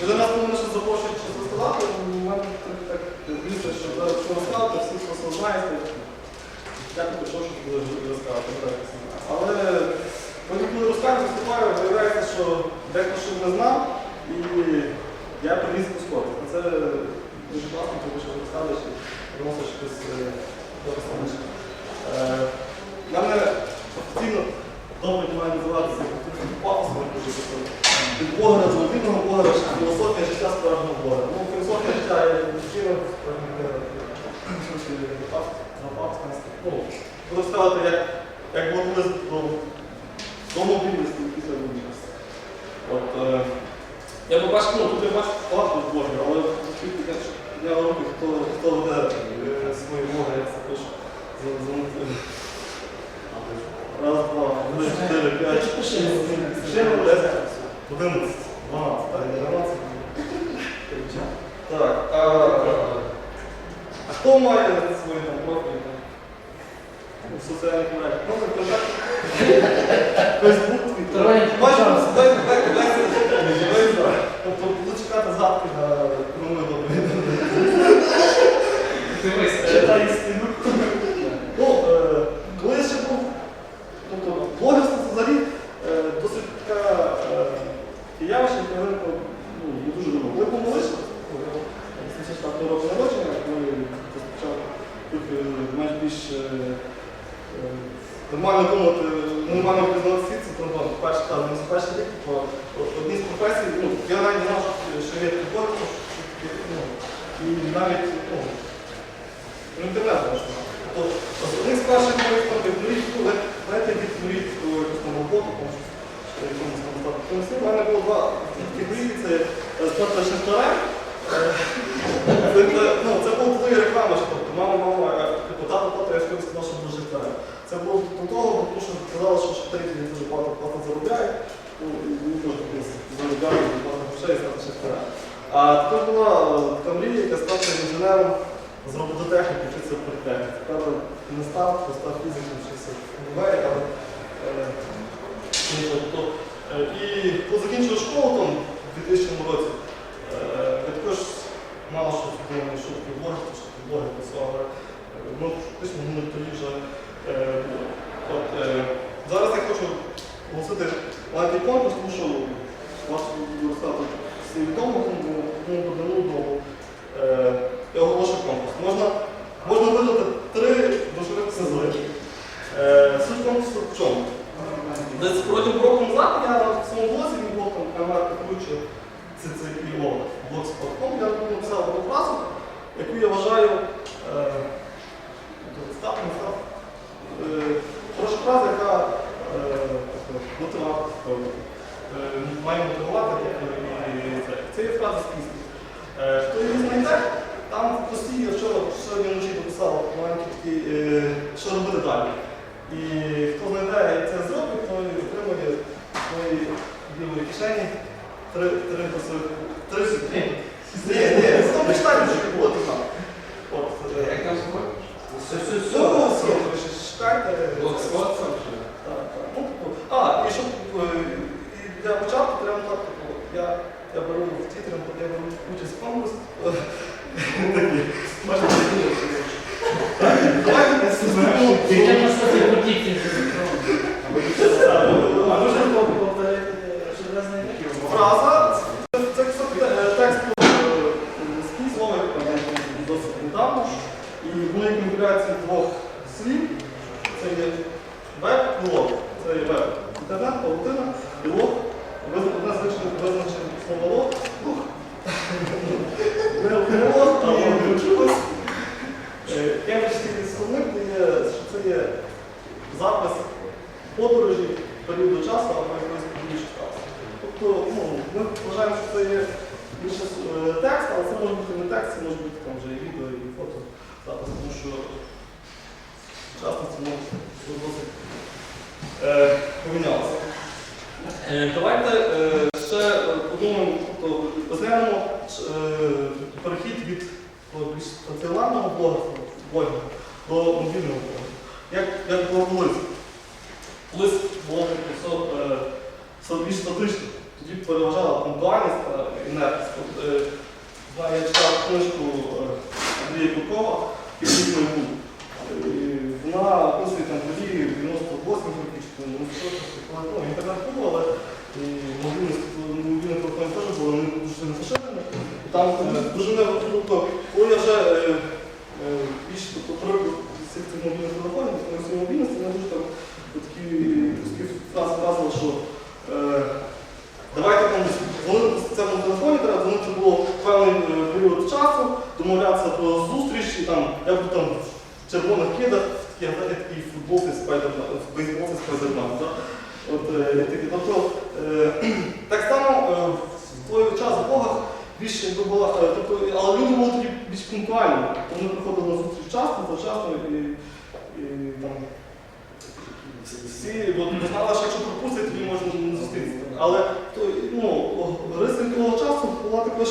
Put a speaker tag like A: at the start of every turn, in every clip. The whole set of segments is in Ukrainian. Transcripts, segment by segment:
A: Коли нас мене ще запрошують щось розказати, у мене так дивіться, що зараз що розказати, всі просто знаєте. Не пішов, щоб були розказати. Але потім, коли розказую, виступаю, виявляється, що дехто що не знав, і я приніс кускoti. Це дуже класно, тому що розказуєш і приносиш щось е. У мене офіційно добре має називатися пафосом. Від блогера до людинного блогера, філософія життя справжнього блогера. Ну, філософія життя я відчинив, ну, буду сказати, як, як було до, мобільності після мобільності. От, е, я побачив, ну, тут я бачу багато блогерів, але я руки, хто, хто веде е, свої блоги, як це пише, Раз, два, три, чотири, п'ять, шість, сім, десять, одинадцять, дванадцять, так, дванадцять. Так, а, а хто має свої там профілі? Там, у соціальних мережах? Ну, так, Фейсбук, Твіттер.
B: Сторонній
A: Бачимо,
B: контакт.
A: дай, дай, дай, дай, дай, Тобто буду чекати згадки на кому ми добре. Читай стіну. Ну, е, коли я ще був, тобто блогерство це взагалі е, досить така е, таке явище, яке виникло ну, не дуже давно. Коли був малишка, 84 року народження, коли розпочав трохи менш більш е, е, нормально думати, нормально пізнавати світ, це там перший та не перший рік, то одні з професій, ну, я навіть не знав, що- що є підборка, ну, і навіть, ну, Ну, інтернет можна. Тобто, одних з перших моїх там відмрій, коли знаєте, відмрій якусь там роботу, щось, що якомусь там стати помісним. У мене було два такі це е, шахтарем. Е, Це, це- ну, це була твоя реклама, що тобто, мама, мама, типу, тато, тато, я скоро сказав, що буду шахтарем. Це було до того, тому що казали, що шахтарі дуже багато багато заробляють. А також була е, така мрія, яка стати інженером з робототехніки вчитися в політехніці. Правда, не став, то став фізиком, вчився в універі, але е. Е, і коли закінчив школу там, в 2000 році, я також мало що думав, що таке блогер, що таке але е, ну, фактично ми тоді вже було. Зараз я хочу оголосити маленький конкурс, тому що вас буду розказати всім відомо, тому тому подану до е, я конкурс. Можна, можна видати три дошових призи. Е, суть конкурсу в чому? Десь протягом року назад я на своєму блозі, мій блог там камера керуючи CCIO, blogspot.com, я написав одну фразу, яку я вважаю е, став, не став. Е, хороша фраза, яка е, мотиватор, е, має мотивувати і це. Є фраза з пісні. Е, Хто її знайде, там постійно вчора сьогодні вночі дописав маленький е, що робити далі. І хто знайде це зробить, той отримує своїй лівої кишені три три. Три. Ні, ні, ну почитайте, що було там. От, е,
B: Як там звуть?
A: все, все, все, все, ви ще читайте.
B: Блокспот там чи?
A: Так, так. Ну, типу, а, і щоб е, і для початку треба так, типу, я, я беру в Твіттері, я беру участь в конкурс. Такі. Бачите, такі. Так, Давайте не сізнаємо.
B: Ти можеш бути крутити.
A: А можна повторити, щоб я знайти? Фраза, це, це, це е, текст е, з слова, яке досить недавно. І вони комбінації двох слів. Це є веб і лог. Це є веб. Інтернет, паутина і лог. Визна- Одне з визначених визначених слова лог. Лог. Не не лог, а. Чогось. Е, Кембриджський дає, що це є запис подорожі періоду часу або якогось більше часу. Тобто, ну, ми вважаємо, що це є більше е, текст, але це може бути не текст, це може бути там вже і відео, і фото запис, тому що часто це досить помінялося. Давайте е, ще подумаємо, тобто розглянемо е, перехід від блогерства блогера до мобільного блогера. Як, як було колись? Колись блогер писав, е, са- більш статично. Тоді переважала пунктуальність та інертність. От, е, знаю, я читав книжку е, Андрія Куркова «Підлітний був». І Вона описує там події 98 років, чи там 96 коли ну, інтернет був, але і мобільність, мобільний телефон теж було, вони були дуже сильно поширені. І там е, дуже не тобто, коли я вже е, е, привик до всіх цих мобільних телефонів, до всієї мобільності, не дуже там такі такі фрази вказували, що е, давайте там дзвонити в цьому телефоні, треба дзвонити було певний е, період часу, домовлятися про зустріч, і там, я буду там в червоних кидах, в такій знаєте, такій футболці спайдермен, в бейсболці спайдермен. Да? От, е, такі, тобто, е, так само е, в той час в Богах більше якби була, е, тобто, але люди були такі більш пунктуальні. Вони приходили на зустріч часто, завчасно і, і там, всі бо бо знали, що якщо пропустять, тоді можна не зустрітися. Але ну, риси того часу була також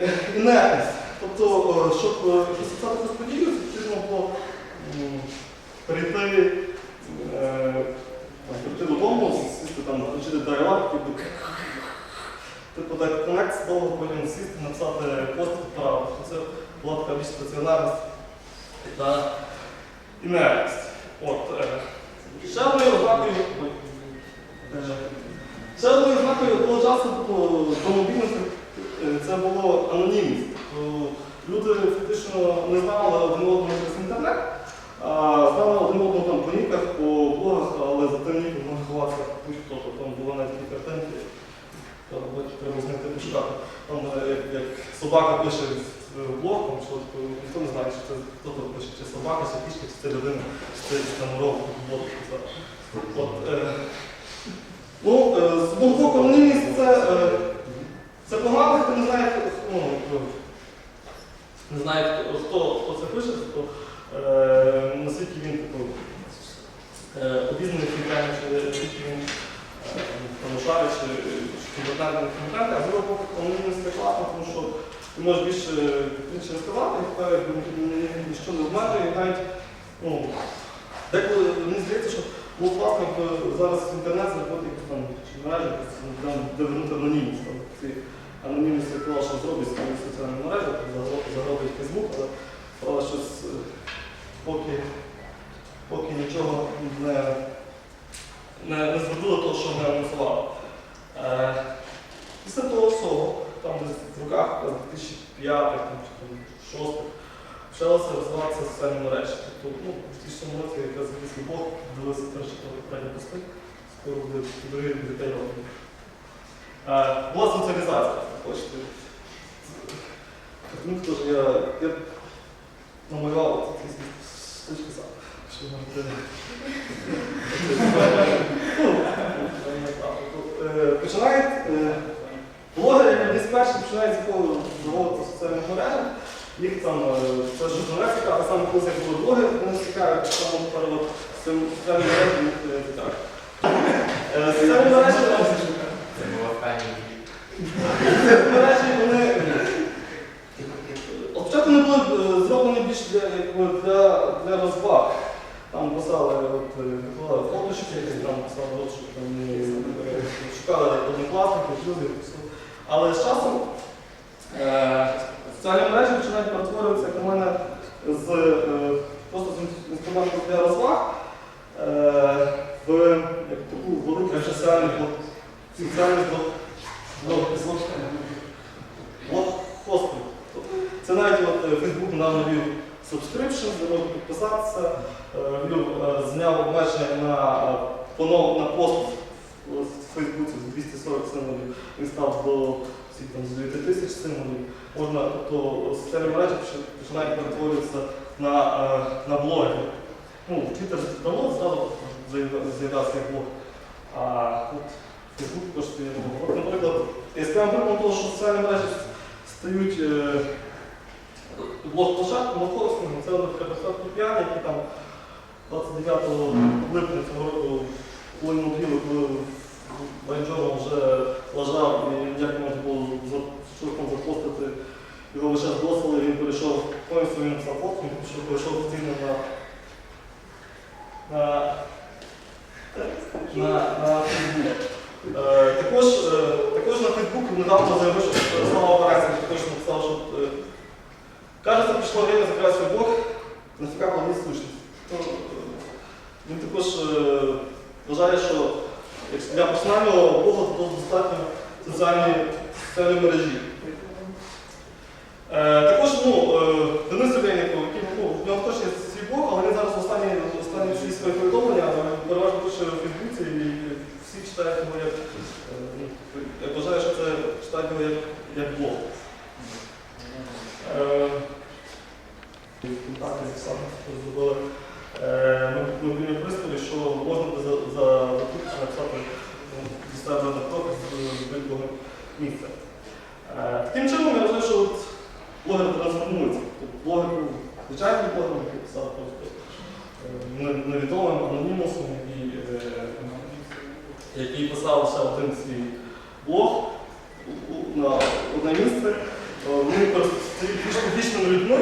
A: е, інертність. Тобто, щоб розписати якусь подію, потрібно було прийти, е, прийти додому, сісти там, включити дайвак, типу, типу так конект, довго потім сісти, написати пост відправити. Це була така більш стаціонарність та інертність. От, е, ще одною ознакою, е, ще одною ознакою того часу до мобільності е, це було анонімність. Тобто, Люди фактично не знали один одного через інтернет, а знали один одного там по ніках, по блогах, але за тим ніком можна ховатися будь-хто, то там були навіть такі картинки. Треба знайти пошукати. Там е, як, як собака пише в блог, там, що ніхто не знає, чи це хто тут пише, чи собака, чи кішка, чи це людина, чи це там робот, блог. От, е, ну, е, з боку, анонімність це, е, це погано, хто не знає, хто, ну, не знає, хто, хто, це пише, то е, наскільки він типу, е, обізнаний чи наскільки він е, чи, чи компетентний а з другого боку, анонімність це класно, тому що ти можеш більше більше розказати, і тебе якби, ні- ні- ніщо не обмежує, навіть ну, деколи мені здається, що було класно б зараз інтернет заходити там чи мережі, ну, там, де вернути анонімність. Там, ці анонімність сказала, що зробить мережі, там, загро- загробить Фейсбук, але але щось е, поки, поки нічого не, не, не зробило того, що не анонсувало. Е, після того всього, там десь в руках там, 2005 чи там, 2006 почалося розвиватися соціальні мережі. Тобто, ну, в 2000 році якраз якийсь Бог дивився перші попередні пости, скоро буде другий. Е, була соціалізація, хочете. Картинку теж я, я намалював такі штучки сам. Що нам треба. Ну, е, Починають е, блогери, десь перші починають заводити соціальних мережах. Їх там, е, це журналістика, так само колись як були блогери, вони цікаві, так само тепер от соціальні мережі їх е. Е, Соціальні мережі
B: Це була пані.
A: мережі вони от спочатку вони були е, зроблені більш для, для, для розваг. Там писали от, е, викладали фоточки, там писали, от, там е, шукали однокласників, все. Але з часом е, соціальні мережі починають перетворюватися як на мене з е, просто з інструментом для розваг е, в як таку велику соціальну соціальну блок. Це навіть от Facebook недавно ввів subscription, де можна підписатися, е, е, зняв обмеження на, е, пост в Фейсбуці з 240 символів, він став до всіх там з 9 тисяч символів. Можна, тобто соціальні мережі починають перетворюватися на, е, на блоги. Ну, Twitter давно зразу заяв- як блог. А от також стає блогом. От, наприклад, яскравим прикладом того, що соціальні мережі стають е, блок-площадкою, блок-хостингом, це наприклад Куп'ян, який там 29 липня цього року могилу, коли Байджоро вже лежав і ніяк не можна було шурком запостити його лише здосили, він перейшов повністю він фотку, він перейшов постійно на на, на, на Facebook. Е, також, е, також на Фейсбуку недавно заявив, що Слава Барасик також написав, що е, кажеться, прийшло время закривати свій блог, нафіга планує слушність. Е, він також е, вважає, що для персонального блогу достатньо соціальні, соціальні мережі. Е, також ну, е, Денис Ребенников, який ну, в нього є свій блог, але він зараз останні, останні всі свої повідомлення переважно пише у Фейсбуці і всі читають його як. е, Я вважаю, що це читають його як, як блог. Е, Контакти записали, зробили мобільні пристрої, що можна буде за, за написати ну, на пропис з будь-якого місця. Е, Таким чином, я вважаю, що блогер трансформується. Тобто блогер, звичайний блогер, який писав просто е, невідомим анонімусом, е, який писав лише один свій блог у- у- на одне місце. Е, Вони просто стають більш публічними людьми,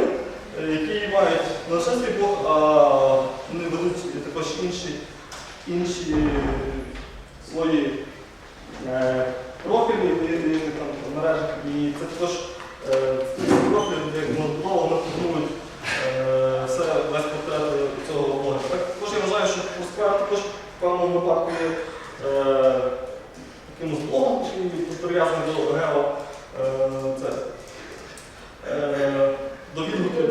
A: е, які мають не лише свій блог, а вони ведуть також інші, інші свої е, профілі в різних там мережах. І це також е, ці профілі, як монотонно, вони формують е, все весь портрет цього блогера. Так, Також я вважаю, що Foursquare також в певному випадку є е, якимось блогом, який прив'язаний до гео е, це, е, до відгуків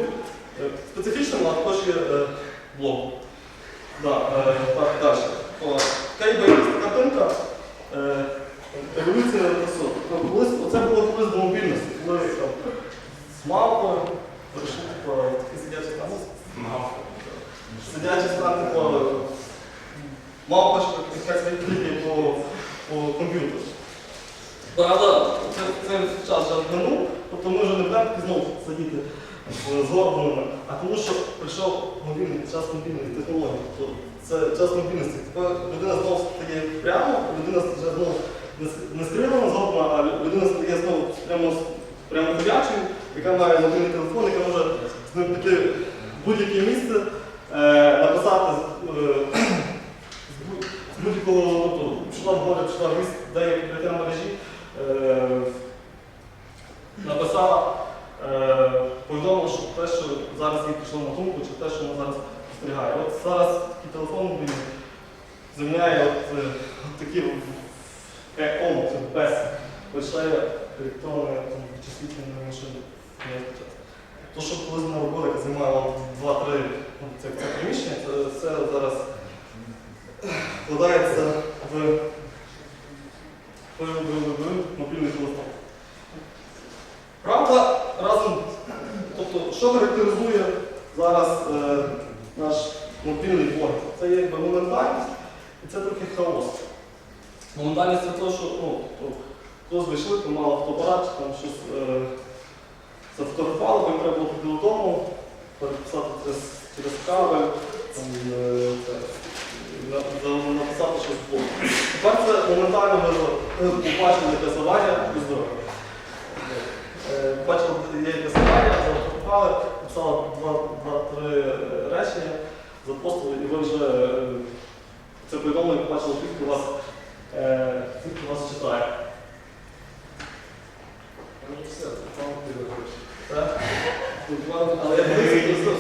A: е, специфічним, але також є е, блогом. Да, е, так, далі. О, Така є така картинка. Е, Еволюція висот. Тобто колись, оце було колись до мобільності, коли там, з мавпою прийшли типу, такі сидячі там,
B: Мав.
A: сидячі стан, типу, мавпа ж якась відкликає по, по комп'ютеру. Правда, це, це час вже минув, тобто ми вже не будемо знову сидіти е, з горбаними, а тому що прийшов мобільний час мобільних технологій. Тобто це час мобільності. Тепер людина знову стає прямо, людина вже знову не скривлена згодна, а людина стає знову прямо, прямо ходячою, яка має мобільний телефон, яка може з ним піти в будь-яке місце, е, написати з, е, з будь- з будь-якого, тобто, пішла в море, пішла в ліс, де є прийти на мережі, е, написала, е, повідомила, що те, що прийшло на думку, чи те, що вона зараз спостерігає. От зараз такий телефон мобільний заміняє от, е, от такі це без лише електронне там, вичислительне машини. То, що колись на займає вам 2-3 ну, це, це приміщення, це все зараз вкладається в, в, в, в, в мобільний телефон. Правда, разом, тобто, що характеризує зараз е, наш мобільний блог? Це якби моментальність і це трохи хаос. Моментальність це те, що ну, то, хтось вийшли, то мав фотоапарат, чи там щось е, зафотографували, потім треба було піти додому, переписати це через кабель, там, е, це, написати щось в блог. Тепер це моментально ви побачили якесь аварія і здоров'я. Е, Бачили, є якась аварія, зафотографували, написали два-три речення, запостили, і ви вже е, це повідомлення побачили хто вас, е, хто вас читає. Так? Але я дивився.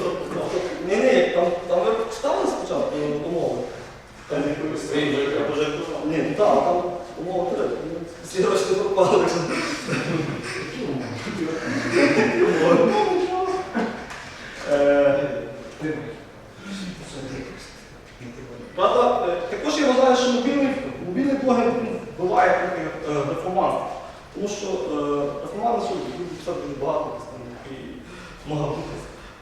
A: Ні, ні, там, там ви читали спочатку умови? Там вже Ні, ну так, там умови три. Гроші пропали. так що- Е, Правда, е, також я вважаю, що мобільний, мобільний блогер буває трохи е, реформант. Тому що е, реформант, що люди писати дуже багато десь там, і много бути.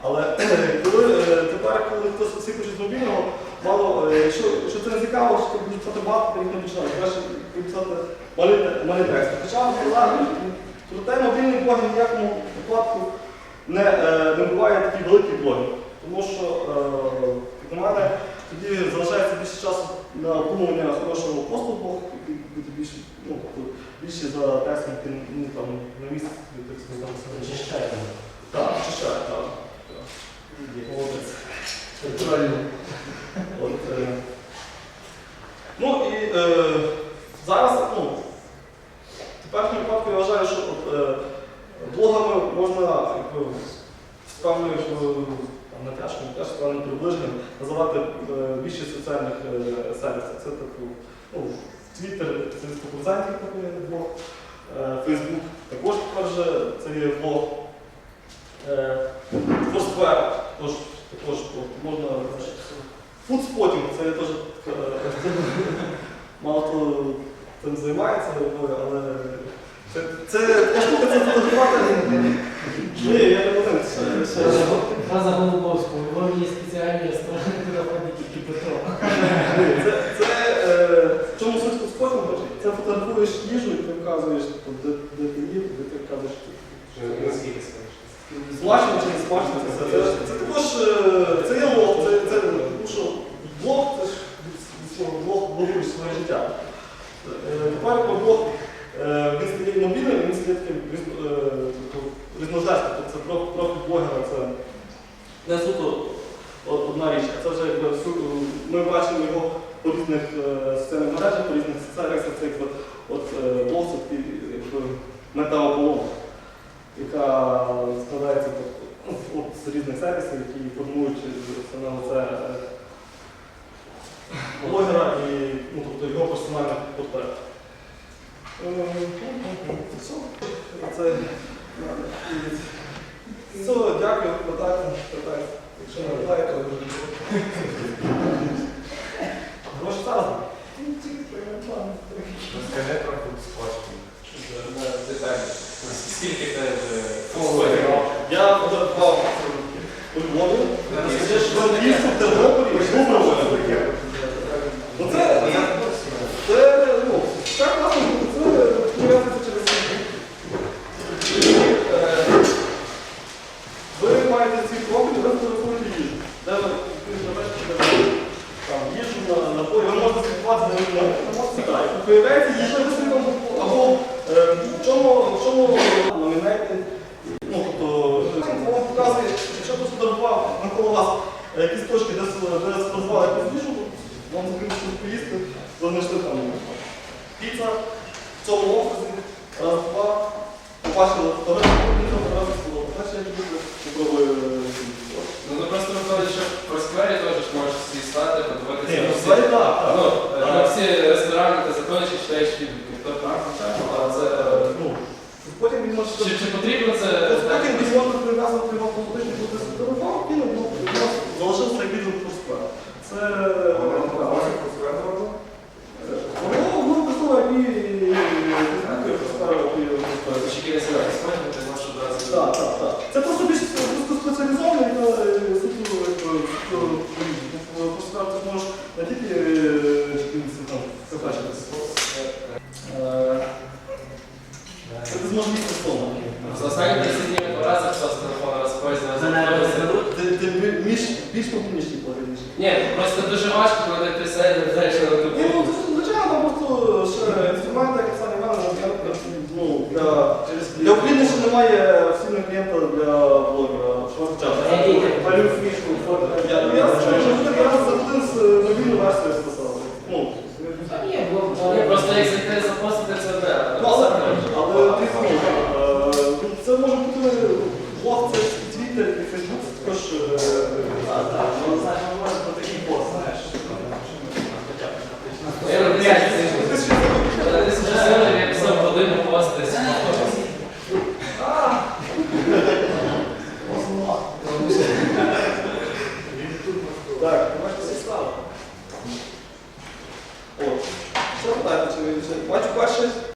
A: Але е, коли е, тепер, коли хтось всі пишуть з мобільного, мало, е, якщо, якщо це не цікаво, що писати багато, то їх не починають. Краще писати малий, те- текст. Хоча проте мобільний блогер в ніякому випадку не, е, не буває такий великий блогер. Тому що, е, як на мене, тоді залишається більше часу на обдумування хорошого поступу, буде більше, ну, більше за текстом, який ну, там, на місці, так сказати, там себе
C: Очищає.
A: Так, очищає, так. Молодець. Натурально. От, е, ну і е, зараз, ну, в теперішньому випадку я вважаю, що от, е, блогами можна якби, з певною якби, там, теж певним приближенням називати е, більше соціальних е, сервісів. Це типу, ну, Twitter це 100% такий блог, е, Facebook також тепер це є блог. Е, Foursquare також, також можна фудспотінг, це я теж е, мало хто цим займається, але це, це штука, це фотографувати. Ні, я не буду.
C: Фраза Голубовського. У Львові є спеціальні сторони, куди ходить тільки Петро.
A: Це, е, в чому суть фудспотінгу? Це фотографуєш їжу і ти вказуєш, де, де ти їв, де ти вказуєш.
B: Наскільки скажеш?
A: Смачно чи не смачно, це, це, це, це також е, це є лог, це, це тому що блог це ж від- від слова блог блогуєш своє життя. Е, Тепер про блог е, він стає мобільним, він стає таким різ- е, тобто різножерстним. Тобто це про профіль блогера, це не суто о- одна річ, а це вже якби су- ми бачимо його по різних е, соціальних мережах, по різних сервісах, це якби от е, блог це такий якби метаоболонка яка складається ну, от, з різних сервісів, які формують саме це е, блогера і ну, тобто, його персональних портрет. Е, Все. Це, все, дякую, питайте, питайте. Якщо не питаєте, то гроші зараз.
B: Розкажи про фудспочку. Детальніше. Скільки ти вже
A: Я фотографував у Львові, я ж в Львівську, в Тернополі, і в Львові. Ну це, це, це, ну, так класно, це пов'язується через І, е, Ви маєте ці профілі, ви фотографуєте їжу. Де ви інтернеті, де ви там їжу на напої, ви можете слідкувати за ними на емоції. Появляється їжа, ви собі там або е, в чому, в чому номінети, ну, тобто, е, вам показує, якщо хтось фотографував навколо вас е, якісь точки, де, с- де спрозвали якусь їжу, вам щось поїсти, там піца, в цьому офісі, раз, два, побачили фотографію, нічого одразу сказали, значить я люблю, попробую. е,
D: Ну, ну просто виходить, що про сквері теж можеш всі стати,
A: Ні,
D: подивитися. на всі-
A: взагалі так.
D: Ну, на всі ресторани ти заходиш і читаєш відгуки. Хто правда,
A: А це, е, ну, потім він може...
D: Чи, потрібно це?
A: Потім він може прив'язувати його по тижні, буде сфотографував, кинув, ну, у нас залишився як відео про справу. Це... Воно, воно використовує як і Фейсбук, як справа, як і
D: Просто ще кілька себе розповідати, ти можеш одразу.
A: Так, так, так. Це